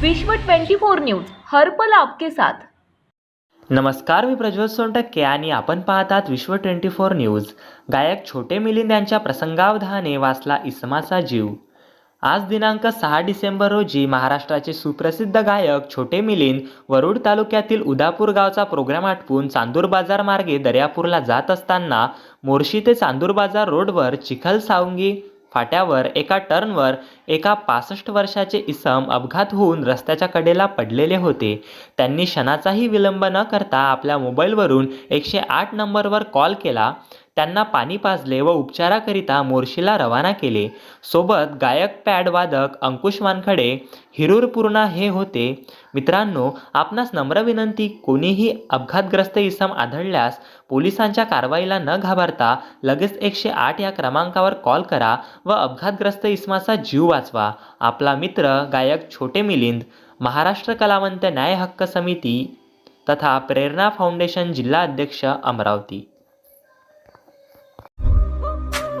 विश्व 24 न्यूज हर्पल आपके साथ. नमस्कार मी प्रज्वल सोनटक्के आणि आपण पाहतात विश्व ट्वेंटी फोर न्यूज. गायक छोटे मिलिंद यांच्या प्रसंगावधाने वाचला इसमाचा जीव. आज दिनांक सहा डिसेंबर रोजी महाराष्ट्राचे सुप्रसिद्ध गायक छोटे मिलिंद वरुड तालुक्यातील उदापूर गावचा प्रोग्राम आटपून चांदूर बाजार मार्गे दर्यापूरला जात असताना मोर्शी ते चांदूर बाजार रोडवर चिखल सावंगी फाट्यावर एका टर्नवर एका पासष्ट वर्षाचे इसम अपघात होऊन रस्त्याच्या कडेला पडलेले होते. त्यांनी क्षणाचाही विलंब न करता आपल्या मोबाईलवरून एकशे आठ नंबरवर कॉल केला. त्यांना पाणी पाजले व उपचाराकरिता मोर्शीला रवाना केले. सोबत गायक पॅड वादक अंकुश वानखडे हिरूर पूर्णा हे होते. मित्रांनो आपणास नम्र विनंती कोणीही अपघातग्रस्त इसम आढळल्यास पोलिसांच्या कारवाईला न घाबरता लगेच एकशे आठ या क्रमांकावर कॉल करा व अपघातग्रस्त इसमाचा जीव वाचवा. आपला मित्र गायक छोटे मिलिंद महाराष्ट्र कलावंत न्याय हक्क समिती तथा प्रेरणा फाउंडेशन जिल्हा अध्यक्ष अमरावती.